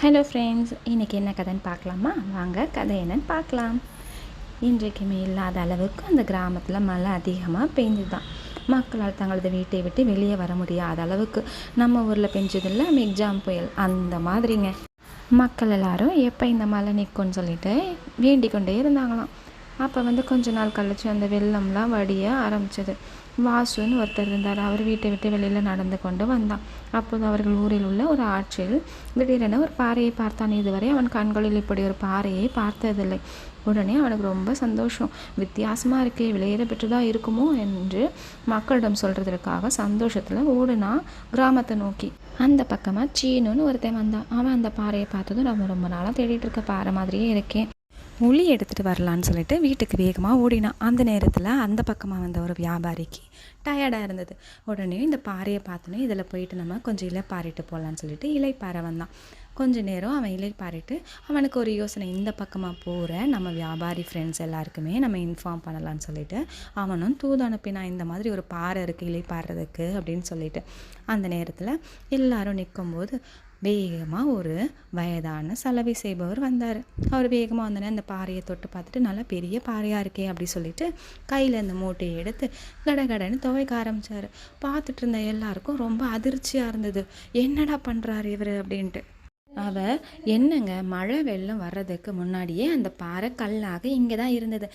Hello friends இன்றைக்கி என்ன கதைன்னு பார்க்கலாமா? வாங்க கதை என்னன்னு பார்க்கலாம். இன்றைக்குமே இல்லாத அளவுக்கு அந்த கிராமத்தில் மழை அதிகமாக பெஞ்சுதான் மக்களால் தங்களது வீட்டை விட்டு வெளியே வர முடியாத அளவுக்கு நம்ம ஊரில் பெஞ்சதில்ல மிக்ஜாம் புயல். அந்த மாதிரிங்க. மக்கள் எல்லாரும் எப்போ இந்த மழை நிற்கும்னு சொல்லிட்டு வேண்டிக் கொண்டே இருந்தாங்களாம். அப்போ வந்து கொஞ்ச நாள் கழிச்சு அந்த வெள்ளம்லாம் வடிய ஆரம்பித்தது வாசுன்னு ஒருத்தர் இருந்தார். அவர் வீட்டை விட்டு வெளியில் நடந்து கொண்டு வந்தான். அப்போது அவர்கள் ஊரில் உள்ள ஒரு ஆற்றில் திடீரென ஒரு பாறையை பார்த்தான். இதுவரை அவன் கண்களில் இப்படி ஒரு பாறையை பார்த்ததில்லை. உடனே அவனுக்கு ரொம்ப சந்தோஷம். வித்தியாசமாக இருக்கே விளையிற பெற்றுதான் இருக்குமோ என்று மக்களிடம் சொல்கிறதுக்காக சந்தோஷத்தில் ஓடுனா கிராமத்தை நோக்கி. அந்த பக்கமாக சீனுன்னு ஒருத்தன் வந்தான். அவன் அந்த பாறையை பார்த்ததும் நம்ம ரொம்ப நாளாக தேடிட்டு இருக்க பாறை மாதிரியே இருக்கேன் உளி எடுத்துகிட்டு வரலான்னு சொல்லிட்டு வீட்டுக்கு வேகமாக ஓடினான் அந்த நேரத்தில் அந்த பக்கமாக வந்த ஒரு வியாபாரிக்கு டயர்டாக இருந்தது. உடனே இந்த பாறையை பார்த்தோன்னே இதில் போயிட்டு நம்ம கொஞ்சம் இலை பாரிட்டு போகலான்னு சொல்லிட்டு இலைப்பாறை வந்தான். கொஞ்ச நேரம் அவன் இலை பாரிட்டு அவனுக்கு ஒரு யோசனை இந்த பக்கமாக போகிற நம்ம வியாபாரி ஃப்ரெண்ட்ஸ் எல்லாருக்குமே நம்ம இன்ஃபார்ம் பண்ணலான்னு சொல்லிட்டு அவனும் தூது அனுப்பினான் இந்த மாதிரி ஒரு பாறை இருக்குது இலை பாடுறதுக்கு அப்படின்னு சொல்லிட்டு. அந்த நேரத்தில் எல்லாரும் நிற்கும்போது வேகமாக ஒரு வயதான சலவை செய்பவர் வந்தார். அவர் வேகமாக வந்தோடனே அந்த பாறையை தொட்டு பார்த்துட்டு நல்லா பெரிய பாறையாக இருக்கே அப்படி சொல்லிட்டு கையில் அந்த மூட்டையை எடுத்து கடகடன்னு துவைக்க ஆரம்பித்தார் பார்த்துட்டு இருந்த எல்லாருக்கும் ரொம்ப அதிர்ச்சியாக இருந்தது. என்னடா பண்ணுறாரு இவர்? அப்படின்ட்டு. அவ என்னங்க மழை வெள்ளம் வர்றதுக்கு முன்னாடியே அந்த பாறை கல்லாக இங்கே தான் இருந்தது.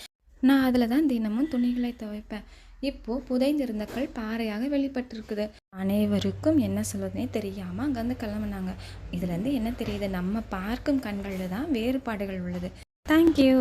நான் அதில் தான் தினமும் துணிகளை துவைப்பேன். இப்போ புதைந்திருந்த கல் பாறையாக வெளிப்பட்டிருக்குது. அனைவருக்கும் என்ன சொல்லுதுனே தெரியாமல் அங்கேருந்து கிளம்புனாங்க. இதுலேருந்து என்ன தெரியுது? நம்ம பார்க்கும் கண்களில் தான் வேறுபாடுகள் உள்ளது. தேங்க்யூ